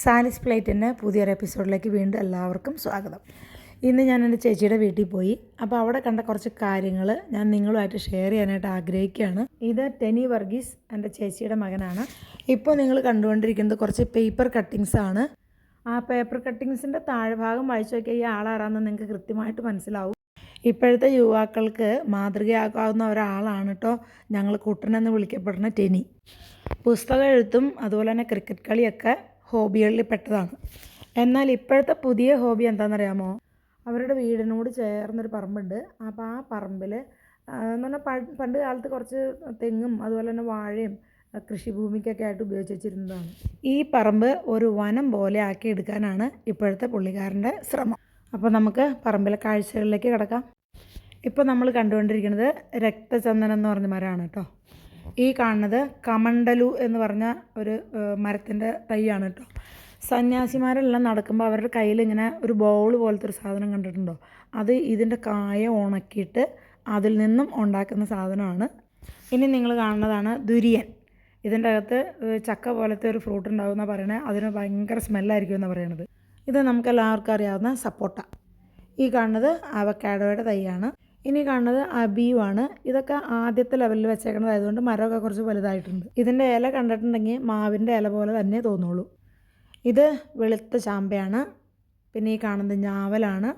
സാലിസ് പ്ലേറ്റിന്റെ പുതിയൊരു എപ്പിസോഡിലേക്ക് വീണ്ടും എല്ലാവർക്കും സ്വാഗതം. ഇന്ന് ഞാൻ എന്റെ ചേച്ചിയുടെ വീട്ടിൽ പോയി. അപ്പോൾ അവിടെ കണ്ട കുറച്ച് കാര്യങ്ങൾ ഞാൻ നിങ്ങളുമായിട്ട് ഷെയർ ചെയ്യാനായിട്ട് ആഗ്രഹിക്കുകയാണ്. ഇത് ടെനി വർഗീസ് എന്റെ ചേച്ചിയുടെ മകനാണ്. ഇപ്പോൾ നിങ്ങൾ കണ്ടുകൊണ്ടിരിക്കുന്നത് കുറച്ച് പേപ്പർ കട്ടിങ്സ് ആണ്. ആ പേപ്പർ കട്ടിങ്സിന്റെ താഴ്ഭാഗം വായിച്ചു നോക്കിയാൽ ഈ ആളാരാന്ന് നിങ്ങൾക്ക് കൃത്യമായിട്ട് മനസ്സിലാവും. ഇപ്പോഴത്തെ യുവാക്കൾക്ക് മാതൃകയാക്കാവുന്ന ഒരാളാണ് കേട്ടോ ഞങ്ങൾ കുട്ടനെന്ന് വിളിക്കപ്പെടുന്ന ടെനി. പുസ്തക എഴുത്തും അതുപോലെ തന്നെ ക്രിക്കറ്റ് കളിയൊക്കെ ഹോബികളിൽ പെട്ടതാണ്. എന്നാൽ ഇപ്പോഴത്തെ പുതിയ ഹോബി എന്താണെന്നറിയാമോ? അവരുടെ വീടിനോട് ചേർന്നൊരു പറമ്പുണ്ട്. അപ്പോൾ ആ പറമ്പിൽ എന്ന് പറഞ്ഞാൽ പണ്ട് കാലത്ത് കുറച്ച് തെങ്ങും അതുപോലെ തന്നെ വാഴയും കൃഷിഭൂമിക്കൊക്കെ ആയിട്ട് ഉപയോഗിച്ച് വെച്ചിരുന്നതാണ്. ഈ പറമ്പ് ഒരു വനം പോലെ ആക്കി എടുക്കാനാണ് ഇപ്പോഴത്തെ പുള്ളിക്കാരന്റെ ശ്രമം. അപ്പോൾ നമുക്ക് പറമ്പിലെ കാഴ്ചകളിലേക്ക് കിടക്കാം. ഇപ്പോൾ നമ്മൾ കണ്ടുകൊണ്ടിരിക്കുന്നത് രക്തചന്ദനം എന്ന് പറഞ്ഞ മരമാണ് കേട്ടോ. ഈ കാണുന്നത് കമണ്ടലു എന്ന് പറഞ്ഞ ഒരു മരത്തിന്റെ തൈയാണ് കേട്ടോ. സന്യാസിമാരെല്ലാം നടക്കുമ്പോൾ അവരുടെ കയ്യിൽ ഇങ്ങനെ ഒരു ബൗൾ പോലത്തെ ഒരു സാധനം കണ്ടിട്ടുണ്ടോ? അത് ഇതിന്റെ കായ ഉണക്കിയിട്ട് അതിൽ നിന്നും ഉണ്ടാക്കുന്ന സാധനമാണ്. ഇനി നിങ്ങൾ കാണുന്നതാണ് ദുരിയൻ. ഇതിന്റെ അകത്ത് ചക്ക പോലത്തെ ഒരു ഫ്രൂട്ട് ഉണ്ടാകുമെന്ന് പറയണത് അതിന് ഭയങ്കര സ്മെല്ലായിരിക്കും എന്നാണ് പറയണത്. ഇത് നമുക്ക് എല്ലാവർക്കും അറിയാവുന്ന സപ്പോട്ട. ഈ കാണുന്നത് അവക്കാഡോയുടെ തൈയാണ്. ഇനി കാണുന്നത് അബിയുമാണ് ഇതൊക്കെ ആദ്യത്തെ ലെവലിൽ വെച്ചേക്കണതായതുകൊണ്ട് മരമൊക്കെ കുറച്ച് വലുതായിട്ടുണ്ട്. ഇതിന്റെ ഇല കണ്ടിട്ടുണ്ടെങ്കിൽ മാവിന്റെ ഇല പോലെ തന്നെ തോന്നുള്ളൂ. ഇത് വെളുത്ത ചാമ്പയാണ്. പിന്നെ ഈ കാണുന്നത് ഞാവലാണ്.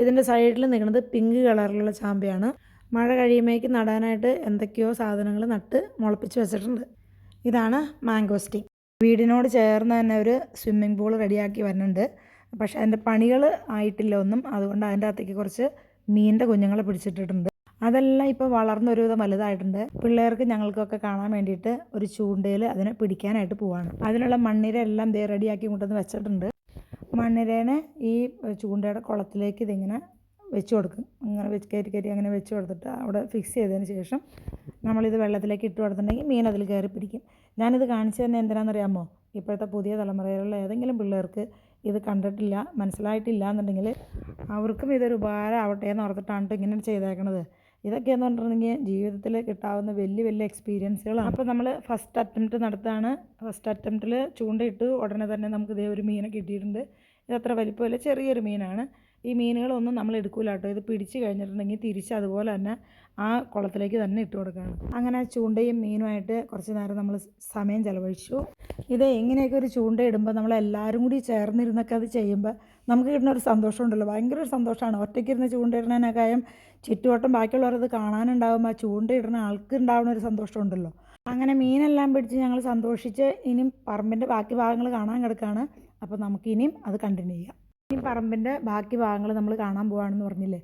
ഇതിന്റെ സൈഡിൽ നിൽക്കുന്നത് പിങ്ക് കളറിലുള്ള ചാമ്പയാണ്. മഴ കഴിയുമ്പോഴേക്ക് നടാനായിട്ട് എന്തൊക്കെയോ സാധനങ്ങൾ നട്ട് മുളപ്പിച്ച് വെച്ചിട്ടുണ്ട്. ഇതാണ് മാംഗോസ്റ്റി വീടിനോട് ചേർന്ന് തന്നെ ഒരു സ്വിമ്മിംഗ് പൂൾ റെഡിയാക്കി വരുന്നുണ്ട്. പക്ഷേ അതിന്റെ പണികൾ ആയിട്ടില്ല ഒന്നും. അതുകൊണ്ട് അതിന്റെ അകത്തേക്ക് കുറച്ച് മീനിന്റെ കുഞ്ഞുങ്ങളെ പിടിച്ചിട്ടിട്ടുണ്ട്. അതെല്ലാം ഇപ്പോൾ വളർന്ന ഒരുവിധം വലുതായിട്ടുണ്ട്. പിള്ളേർക്ക് ഞങ്ങൾക്കൊക്കെ കാണാൻ വേണ്ടിയിട്ട് ഒരു ചൂണ്ടയിൽ അതിനെ പിടിക്കാനായിട്ട് പോവാണ്. അതിനുള്ള മണ്ണിര എല്ലാം ദേ റെഡിയാക്കി കൊണ്ടുവന്ന് വെച്ചിട്ടുണ്ട്. മണ്ണിരേനെ ഈ ചൂണ്ടയുടെ കുളത്തിലേക്ക് ഇതിങ്ങനെ വെച്ച് കൊടുക്കും. അങ്ങനെ വെച്ച് കയറ്റി കയറ്റി അങ്ങനെ വെച്ച് കൊടുത്തിട്ട് അവിടെ ഫിക്സ് ചെയ്തതിന് ശേഷം നമ്മളിത് വെള്ളത്തിലേക്ക് ഇട്ട് കൊടുത്തിട്ടുണ്ടെങ്കിൽ മീൻ അതിൽ കയറി പിടിക്കും. ഞാനിത് കാണിച്ചു തന്നെ എന്തിനാണെന്നറിയാമോ? ഇപ്പോഴത്തെ പുതിയ തലമുറയിലുള്ള ഏതെങ്കിലും പിള്ളേർക്ക് ഇത് കണ്ടിട്ടില്ല മനസ്സിലായിട്ടില്ല എന്നുണ്ടെങ്കിൽ അവർക്കും ഇതൊരു ഉപകാരം ആവട്ടെ എന്ന് ഓർത്തിട്ടാണ് ഇങ്ങനെ ചെയ്തേക്കണത്. ഇതൊക്കെ എന്ന് പറഞ്ഞിട്ടുണ്ടെങ്കിൽ ജീവിതത്തിൽ കിട്ടാവുന്ന വലിയ വലിയ എക്സ്പീരിയൻസുകളാണ് അപ്പോൾ നമ്മൾ ഫസ്റ്റ് അറ്റംപ്റ്റ് നടത്താണ്. ഫസ്റ്റ് അറ്റംപ്റ്റിൽ ചൂണ്ടയിട്ട് ഉടനെ തന്നെ നമുക്ക് ഇതേ ഒരു മീനെ കിട്ടിയിട്ടുണ്ട്. ഇത് അത്ര വലിപ്പമില്ല ചെറിയൊരു മീനാണ്. ഈ മീനുകളൊന്നും നമ്മൾ എടുക്കില്ല കേട്ടോ. ഇത് പിടിച്ച് കഴിഞ്ഞിട്ടുണ്ടെങ്കിൽ തിരിച്ച് അതുപോലെ തന്നെ ആ കുളത്തിലേക്ക് തന്നെ ഇട്ട് കൊടുക്കുകയാണ്. അങ്ങനെ ചൂണ്ടയും മീനുമായിട്ട് കുറച്ച് നേരം നമ്മൾ സമയം ചിലവഴിച്ചു. ഇത് എങ്ങനെയൊക്കെ ഒരു ചൂണ്ട ഇടുമ്പോൾ നമ്മൾ എല്ലാവരും കൂടി ചേർന്നിരുന്നൊക്കെ അത് ചെയ്യുമ്പോൾ നമുക്ക് കിട്ടുന്ന ഒരു സന്തോഷം ഉണ്ടല്ലോ. ഭയങ്കര ഒരു സന്തോഷമാണ്. ഒറ്റയ്ക്കിരുന്ന് ചൂണ്ട ഇടുന്നതിനേക്കാളും ചുറ്റുവട്ടം ബാക്കിയുള്ളവരത് കാണാനുണ്ടാവും ആ ചൂണ്ടയിടുന്ന ആൾക്ക് ഉണ്ടാകുന്ന ഒരു സന്തോഷം ഉണ്ടല്ലോ. അങ്ങനെ മീനെല്ലാം പിടിച്ച് ഞങ്ങൾ സന്തോഷിച്ച് ഇനിയും പറമ്പിന്റെ ബാക്കി ഭാഗങ്ങൾ കാണാൻ കിടക്കുകയാണ്. അപ്പോൾ നമുക്ക് ഇനിയും അത് കണ്ടിന്യൂ ചെയ്യാം. ഇനി പറമ്പിന്റെ ബാക്കി ഭാഗങ്ങൾ നമ്മൾ കാണാൻ പോവാണെന്ന് പറഞ്ഞില്ലേ?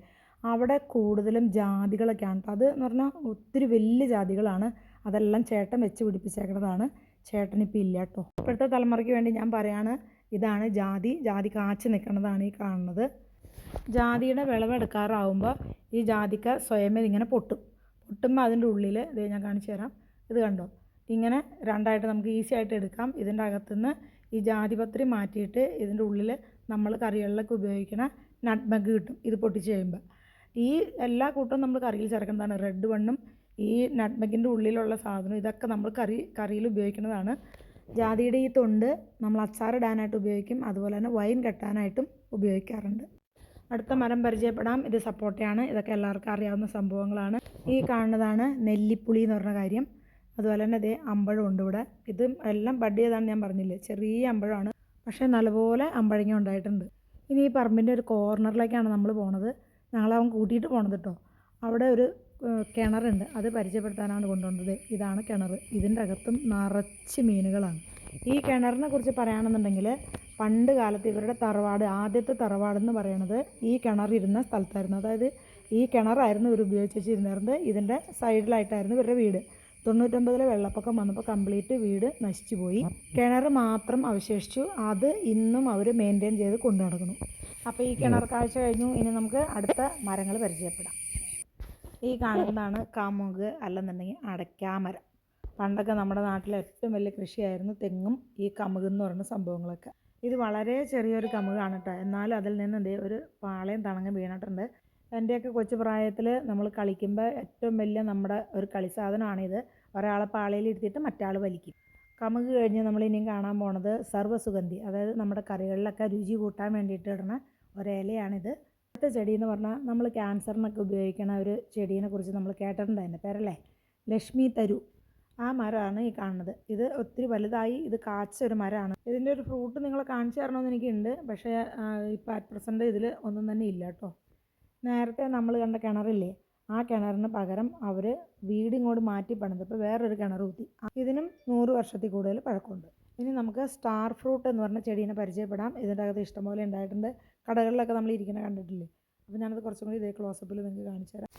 അവിടെ കൂടുതലും ജാതികളൊക്കെയാണ്. അത് എന്ന് പറഞ്ഞാൽ ഒത്തിരി വലിയ ജാതികളാണ്. അതെല്ലാം ചേട്ടൻ വെച്ച് പിടിപ്പിച്ചേക്കുന്നതാണ് ചേട്ടൻ ഇപ്പോൾ ഇല്ല കേട്ടോ ഇപ്പോഴത്തെ തലമുറയ്ക്ക് വേണ്ടി ഞാൻ പറയാണ് ഇതാണ് ജാതി. ജാതി കാച്ചു നിൽക്കുന്നതാണ് ഈ കാണുന്നത്. ജാതിയുടെ വിളവെടുക്കാറാവുമ്പോൾ ഈ ജാതിക്ക സ്വയമേ ഇങ്ങനെ പൊട്ടും. പൊട്ടുമ്പോൾ അതിന്റെ ഉള്ളിൽ ഇത് ഞാൻ കാണിച്ചു തരാം. ഇത് കണ്ടോ? ഇങ്ങനെ രണ്ടായിട്ട് നമുക്ക് ഈസി ആയിട്ട് എടുക്കാം. ഇതിന്റെ അകത്തുനിന്ന് ഈ ജാതിപത്രി മാറ്റിയിട്ട് ഇതിന്റെ ഉള്ളിൽ നമ്മൾ കറികളിലൊക്കെ ഉപയോഗിക്കുന്ന നട്ട്മഗ് കിട്ടും. ഇത് പൊട്ടിച്ച് കഴിയുമ്പോൾ ഈ എല്ലാ കൂട്ടവും നമ്മൾ കറിയിൽ ചേർക്കുന്നതാണ്. റെഡ് വണ്ണും ഈ നട്ട്മഗിന്റെ ഉള്ളിലുള്ള സാധനം ഇതൊക്കെ നമ്മൾ കറി കറിയിൽ ഉപയോഗിക്കുന്നതാണ്. ജാതിയുടെ ഈ തൊണ്ട് നമ്മൾ അച്ചാറിടാനായിട്ട് ഉപയോഗിക്കും. അതുപോലെ തന്നെ വൈൻ കെട്ടാനായിട്ടും ഉപയോഗിക്കാറുണ്ട്. അടുത്ത മരം പരിചയപ്പെടാം. ഇത് സപ്പോട്ടയാണ്. ഇതൊക്കെ എല്ലാവർക്കും അറിയാവുന്ന സംഭവങ്ങളാണ്. ഈ കാണുന്നതാണ് നെല്ലിപ്പുളി എന്ന് പറഞ്ഞ കാര്യം. അതുപോലെ തന്നെ ഇതേ അമ്പഴം ഉണ്ട് ഇവിടെ. ഇത് എല്ലാം ബഡ് ഞാൻ പറഞ്ഞില്ലേ? ചെറിയ അമ്പഴമാണ്. പക്ഷേ നല്ലപോലെ അമ്പഴങ്ങ ഉണ്ടായിട്ടുണ്ട്. ഇനി ഈ പറമ്പിന്റെ ഒരു കോർണറിലേക്കാണ് നമ്മൾ പോണത്. ഞങ്ങളവൻ കൂട്ടിയിട്ട് പോണത് കേട്ടോ അവിടെ ഒരു കിണറുണ്ട്. അത് പരിചയപ്പെടുത്താനാണ് കൊണ്ടുവന്നത്. ഇതാണ് കിണർ ഇതിന്റെ അകത്തും നിറച്ച് മീനുകളാണ്. ഈ കിണറിനെ കുറിച്ച് പറയുകയാണെന്നുണ്ടെങ്കിൽ പണ്ട് കാലത്ത് ഇവരുടെ തറവാട് ആദ്യത്തെ തറവാട് എന്ന് പറയണത് ഈ കിണറിരുന്ന സ്ഥലത്തായിരുന്നു. അതായത് ഈ കിണറായിരുന്നു ഇവർ ഉപയോഗിച്ച് വെച്ചിരുന്നത് ഇതിന്റെ സൈഡിലായിട്ടായിരുന്നു ഇവരുടെ വീട്. തൊണ്ണൂറ്റൊമ്പതിലെ വെള്ളപ്പൊക്കം വന്നപ്പോൾ കംപ്ലീറ്റ് വീട് നശിച്ചു പോയി കിണർ മാത്രം അവശേഷിച്ചു. അത് ഇന്നും അവർ മെയിന്റെയിൻ ചെയ്ത് കൊണ്ടു നടക്കുന്നു അപ്പോൾ ഈ കിണർ കാഴ്ച കഴിഞ്ഞു. ഇനി നമുക്ക് അടുത്ത മരങ്ങൾ പരിചയപ്പെടാം. ഈ കാണുന്നതാണ് കാമുക് അല്ലെന്നുണ്ടെങ്കിൽ അടയ്ക്കാമരം പണ്ടൊക്കെ നമ്മുടെ നാട്ടിലെ ഏറ്റവും വലിയ കൃഷിയായിരുന്നു തെങ്ങും ഈ കമുക് എന്ന് പറയുന്ന സംഭവങ്ങളൊക്കെ. ഇത് വളരെ ചെറിയൊരു കമുകാണ് കേട്ടോ. എന്നാലും അതിൽ നിന്ന് എന്തേ ഒരു പാളയം തണങ്ങ് വീണിട്ടുണ്ട്. എന്റെയൊക്കെ കൊച്ചു പ്രായത്തിൽ നമ്മൾ കളിക്കുമ്പോൾ ഏറ്റവും വലിയ നമ്മുടെ ഒരു കളി സാധനമാണിത്. ഒരാളെ പാളയിൽ ഇരുത്തിയിട്ട് മറ്റാൾ വലിക്കും. കമുക് കഴിഞ്ഞ് നമ്മൾ ഇനിയും കാണാൻ പോണത് സർവസുഗന്ധി അതായത് നമ്മുടെ കറികളിലൊക്കെ രുചി കൂട്ടാൻ വേണ്ടിയിട്ട് ഇടുന്ന ഒരിലയാണിത്. അടുത്ത ചെടി എന്ന് പറഞ്ഞാൽ നമ്മൾ ക്യാൻസറിനൊക്കെ ഉപയോഗിക്കുന്ന ഒരു ചെടീനെ കുറിച്ച് നമ്മൾ കേട്ടിട്ടുണ്ട് അതിന്റെ പേരല്ലേ? ലക്ഷ്മി തരു. ആ മരമാണ് ഈ കാണുന്നത്. ഇത് ഒത്തിരി വലുതായി ഇത് കാച്ച ഒരു മരമാണ്. ഇതിന്റെ ഒരു ഫ്രൂട്ട് നിങ്ങൾ കാണിച്ചു തരണമെന്ന് എനിക്കുണ്ട് പക്ഷേ ഇപ്പോൾ അറ്റ് പ്രസന്റ് ഇതിൽ ഒന്നും തന്നെ ഇല്ല കേട്ടോ. നേരത്തെ നമ്മൾ കണ്ട കിണറില്ലേ ആ കിണറിന് പകരം അവർ വീട് ഇങ്ങോട്ട് മാറ്റി പണിതപ്പോൾ വേറൊരു കിണർ കുത്തി. ഇതിനും നൂറ് വർഷത്തിൽ കൂടുതൽ പഴക്കമുണ്ട്. ഇനി നമുക്ക് സ്റ്റാർ ഫ്രൂട്ട് എന്ന് പറഞ്ഞ ചെടീനെ പരിചയപ്പെടാം. ഇതിന്റെ അകത്ത് ഇഷ്ടംപോലെ ഉണ്ടായിട്ടുണ്ട്. കടകളിലൊക്കെ നമ്മൾ ഇരിക്കുന്ന കണ്ടിട്ടില്ലേ? അപ്പോൾ ഞാനത് കുറച്ചും കൂടി ഇതേ ക്ലോസപ്പിൽ നിങ്ങൾക്ക് കാണിച്ചു തരാം.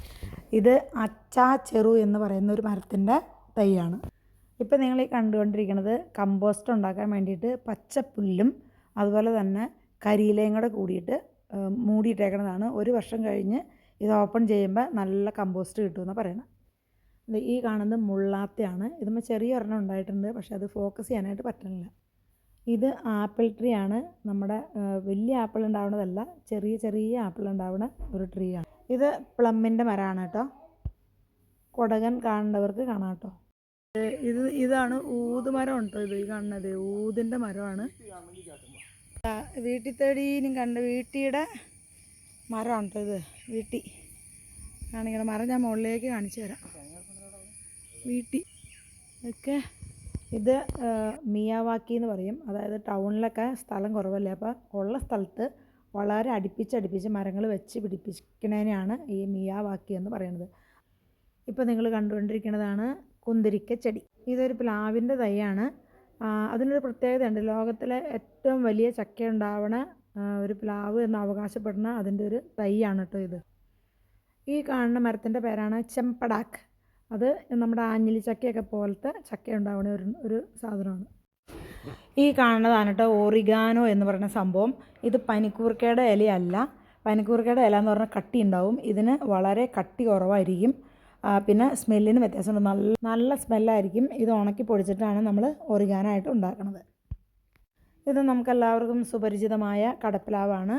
ഇത് അച്ചാ ചെറു എന്ന് പറയുന്ന ഒരു മരത്തിന്റെ തൈയാണ്. ഇപ്പോൾ നിങ്ങൾ ഈ കണ്ടുകൊണ്ടിരിക്കുന്നത് കമ്പോസ്റ്റ് ഉണ്ടാക്കാൻ വേണ്ടിയിട്ട് പച്ചപ്പുല്ലും അതുപോലെ തന്നെ കരിയിലയും കൂടെ കൂടിയിട്ട് മൂടിയിട്ടേക്കുന്നതാണ് ഒരു വർഷം കഴിഞ്ഞ് ഇത് ഓപ്പൺ ചെയ്യുമ്പോൾ നല്ല കമ്പോസ്റ്റ് കിട്ടുമെന്ന് പറയണം. ഇത് ഈ കാണുന്നത് മുള്ളാത്തയാണ്. ഇതുമ്പോൾ ചെറിയ ഒരെണ്ണം ഉണ്ടായിട്ടുണ്ട് പക്ഷേ അത് ഫോക്കസ് ചെയ്യാനായിട്ട് പറ്റുന്നില്ല ഇത് ആപ്പിൾ ട്രീ ആണ്. നമ്മുടെ വലിയ ആപ്പിൾ ഉണ്ടാവുന്നതല്ല ചെറിയ ചെറിയ ആപ്പിൾ ഉണ്ടാവുന്ന ഒരു ട്രീ ആണ്. ഇത് പ്ലമ്മിന്റെ മരമാണ് കേട്ടോ. കൊടകൻ കാണേണ്ടവർക്ക് കാണാം കേട്ടോ. ഇത് ഇതാണ് ഊത് മരം ഉണ്ടോ ഇത് കാണുന്നത് ഊതിന്റെ മരമാണ്. വീട്ടിൽ കണ്ട് വീട്ടിയുടെ മരമാണ് കേട്ടോ ഇത് വീട്ടി. കാണിക്കണം മരം ഞാൻ മുകളിലേക്ക് കാണിച്ചു തരാം. വീട്ടി. ഒക്കെ ഇത് മിയാവാക്കി എന്ന് പറയും. അതായത് ടൗണിലൊക്കെ സ്ഥലം കുറവല്ലേ? അപ്പോൾ ഉള്ള സ്ഥലത്ത് വളരെ അടുപ്പിച്ചടുപ്പിച്ച് മരങ്ങൾ വെച്ച് പിടിപ്പിക്കുന്നതിനെയാണ് ഈ മിയാവാക്കി എന്ന് പറയുന്നത്. ഇപ്പോൾ നിങ്ങൾ കണ്ടുകൊണ്ടിരിക്കുന്നതാണ് കുന്തിരിക്ക ചെടി. ഇതൊരു പ്ലാവിന്റെ തൈയാണ്. അതിനൊരു പ്രത്യേകതയുണ്ട്. ലോകത്തിലെ ഏറ്റവും വലിയ ചക്ക ഉണ്ടാവണ ഒരു പ്ലാവ് എന്ന് അവകാശപ്പെടുന്ന അതിന്റെ ഒരു തൈയാണ് കേട്ടോ ഇത്. ഈ കാണുന്ന മരത്തിന്റെ പേരാണ് ചെമ്പടാക്ക് അത് നമ്മുടെ ആഞ്ഞിലി ചക്കയൊക്കെ പോലത്തെ ചക്ക ഉണ്ടാവുന്ന ഒരു ഒരു സാധനമാണ്. ഈ കാണുന്നതാണ് കേട്ടോ ഓറിഗാനോ എന്ന് പറയുന്ന സംഭവം. ഇത് പനിക്കൂർക്കയുടെ ഇലയല്ല. പനിക്കൂർക്കയുടെ ഇല എന്ന് പറഞ്ഞാൽ കട്ടി ഉണ്ടാവും. ഇതിന് വളരെ കട്ടി കുറവായിരിക്കും. പിന്നെ സ്മെല്ലിന് വ്യത്യാസമുണ്ട്. നല്ല നല്ല സ്മെല്ലായിരിക്കും. ഇത് ഉണക്കി പൊടിച്ചിട്ടാണ് നമ്മൾ ഒറിഗാനായിട്ട് ഉണ്ടാക്കുന്നത്. ഇത് നമുക്കെല്ലാവർക്കും സുപരിചിതമായ കടപ്പിലാവാണ്.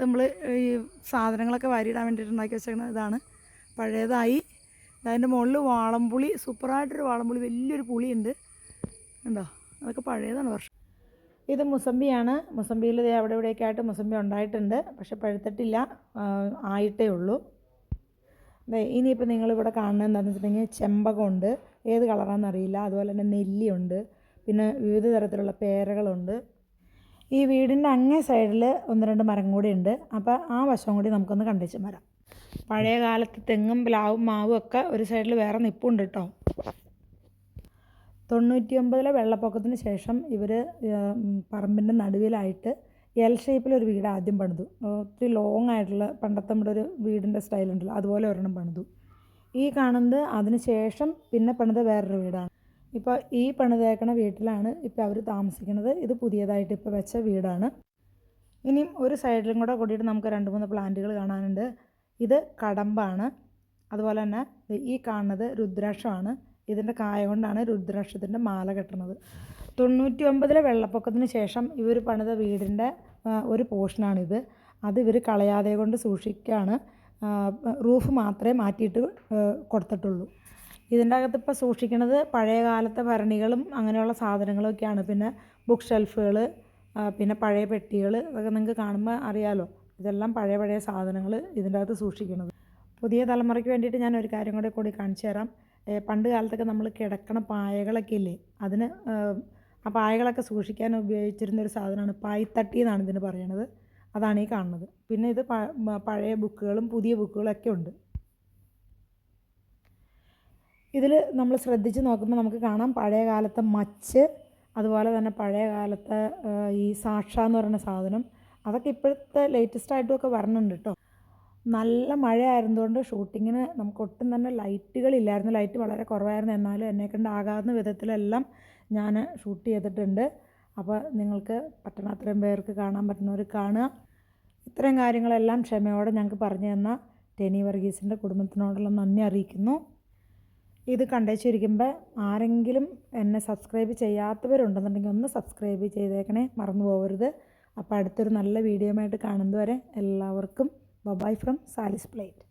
നമ്മൾ ഈ സാധനങ്ങളൊക്കെ വാരിയിടാൻ വേണ്ടിയിട്ട് ഉണ്ടാക്കി വെച്ചേക്കുന്നത് ഇതാണ്. പഴയതായി. അതിന്റെ മുകളിൽ വാളംപുളി സൂപ്പറായിട്ടൊരു വാളംപുളി വലിയൊരു പുളിയുണ്ട്. ഉണ്ടോ അതൊക്കെ പഴയതാണ് വർഷം. ഇത് മുസമ്പിയാണ്. മുസമ്പിയിൽ ഇത് അവിടെ ഇവിടെയൊക്കെ ആയിട്ട് മുസമ്പി ഉണ്ടായിട്ടുണ്ട്. പക്ഷെ പഴുത്തിട്ടില്ല. ആയിട്ടേ ഉള്ളൂ. ഇനിയിപ്പോൾ നിങ്ങളിവിടെ കാണുന്നത് എന്താണെന്ന് വെച്ചിട്ടുണ്ടെങ്കിൽ ചെമ്പകമുണ്ട്. ഏത് കളറാണെന്നറിയില്ല അതുപോലെ തന്നെ നെല്ലിയുണ്ട്. പിന്നെ വിവിധ തരത്തിലുള്ള പേരകളുണ്ട്. ഈ വീടിന്റെ അങ്ങേ സൈഡിൽ ഒന്ന് രണ്ട് മരം കൂടി ഉണ്ട്. അപ്പോൾ ആ വശം കൂടി നമുക്കൊന്ന് കണ്ടിച്ച് വരാം പഴയ കാലത്ത് തെങ്ങും പ്ലാവും മാവും ഒക്കെ ഒരു സൈഡിൽ വേറെ നിപ്പുണ്ട് കേട്ടോ. തൊണ്ണൂറ്റി ഒമ്പതിലെ വെള്ളപ്പൊക്കത്തിന് ശേഷം ഇവർ പറമ്പിന്റെ നടുവിലായിട്ട് എൽ ഷേപ്പിലൊരു വീട് ആദ്യം പണിതു. ഒത്തിരി ലോങ് ആയിട്ടുള്ള പണ്ടത്തെ നമ്മുടെ ഒരു വീടിന്റെ സ്റ്റൈലുണ്ടല്ലോ. അതുപോലെ ഒരെണ്ണം പണിതു. ഈ കാണുന്നത് അതിന് ശേഷം പിന്നെ പണിത വേറൊരു വീടാണ്. ഇപ്പോൾ ഈ പണിതേക്കണ വീട്ടിലാണ് ഇപ്പോൾ അവർ താമസിക്കുന്നത്. ഇത് പുതിയതായിട്ട് ഇപ്പോൾ വെച്ച വീടാണ്. ഇനിയും ഒരു സൈഡിലും കൂടെ കൂടിയിട്ട് നമുക്ക് രണ്ട് മൂന്ന് പ്ലാന്റുകൾ കാണാനുണ്ട്. ഇത് കടമ്പാണ്. അതുപോലെ തന്നെ ഈ കാണുന്നത് രുദ്രാക്ഷമാണ്. ഇതിന്റെ കായ കൊണ്ടാണ് രുദ്രാക്ഷത്തിന്റെ മാല കെട്ടുന്നത് തൊണ്ണൂറ്റി ഒമ്പതിലെ വെള്ളപ്പൊക്കത്തിന് ശേഷം ഇവർ പണിത വീടിന്റെ ഒരു പോർഷനാണിത്. അത് ഇവർ കളയാതെ കൊണ്ട് സൂക്ഷിക്കുകയാണ് റൂഫ് മാത്രമേ മാറ്റിയിട്ട് കൊടുത്തിട്ടുള്ളൂ. ഇതിന്റെ അകത്ത് ഇപ്പോൾ സൂക്ഷിക്കുന്നത് പഴയ കാലത്തെ ഭരണികളും അങ്ങനെയുള്ള സാധനങ്ങളൊക്കെയാണ്. പിന്നെ ബുക്ക് ഷെൽഫുകൾ പിന്നെ പഴയ പെട്ടികൾ അതൊക്കെ നിങ്ങൾക്ക് കാണുമ്പോൾ അറിയാലോ. ഇതെല്ലാം പഴയ പഴയ സാധനങ്ങൾ ഇതിന്റെ അകത്ത് സൂക്ഷിക്കുന്നത് പുതിയ തലമുറയ്ക്ക് വേണ്ടിയിട്ട് ഞാൻ ഒരു കാര്യം കൂടെ കൂടി കാണിച്ചു തരാം. പണ്ട് കാലത്തൊക്കെ നമ്മൾ കിടക്കണ പായകളൊക്കെ ഇല്ലേ അതിന് ആ പായകളൊക്കെ സൂക്ഷിക്കാൻ ഉപയോഗിച്ചിരുന്ന ഒരു സാധനമാണ്. പായ്ത്തട്ടി എന്നാണ് ഇതിന് പറയണത്. അതാണ് ഈ കാണുന്നത്. പിന്നെ ഇത് പഴയ ബുക്കുകളും പുതിയ ബുക്കുകളൊക്കെ ഉണ്ട്. ഇതിൽ നമ്മൾ ശ്രദ്ധിച്ച് നോക്കുമ്പോൾ നമുക്ക് കാണാം പഴയ കാലത്തെ മച്ച് അതുപോലെ തന്നെ പഴയ കാലത്തെ ഈ സാക്ഷ എന്ന് പറയുന്ന സാധനം. അതൊക്കെ ഇപ്പോഴത്തെ ലേറ്റസ്റ്റ് ആയിട്ടുമൊക്കെ വരണുണ്ട് കേട്ടോ നല്ല മഴ ആയിരുന്നതുകൊണ്ട് ഷൂട്ടിങ്ങിന് നമുക്ക് ഒട്ടും തന്നെ ലൈറ്റുകളില്ലായിരുന്നു ലൈറ്റ് വളരെ കുറവായിരുന്നു. എന്നാലും എന്നെ കണ്ട് ആകാവുന്ന വിധത്തിലെല്ലാം ഞാൻ ഷൂട്ട് ചെയ്തിട്ടുണ്ട്. അപ്പോൾ നിങ്ങൾക്ക് പറ്റണ അത്രയും പേർക്ക് കാണാൻ പറ്റുന്നവർ കാണുക. ഇത്രയും കാര്യങ്ങളെല്ലാം ക്ഷമയോടെ ഞങ്ങൾക്ക് പറഞ്ഞു തന്ന ടെനി വർഗീസിന്റെ കുടുംബത്തിനോടുള്ള നന്ദി അറിയിക്കുന്നു. ഇത് കണ്ടേച്ചിരിക്കുമ്പോൾ ആരെങ്കിലും എന്നെ സബ്സ്ക്രൈബ് ചെയ്യാത്തവരുണ്ടെന്നുണ്ടെങ്കിൽ ഒന്ന് സബ്സ്ക്രൈബ് ചെയ്തേക്കണേ മറന്നു പോകരുത്. അപ്പോൾ അടുത്തൊരു നല്ല വീഡിയോയുമായിട്ട് കാണുന്നതുവരെ എല്ലാവർക്കും ബബായ് ഫ്രം സാലിസ് പ്ലേറ്റ്.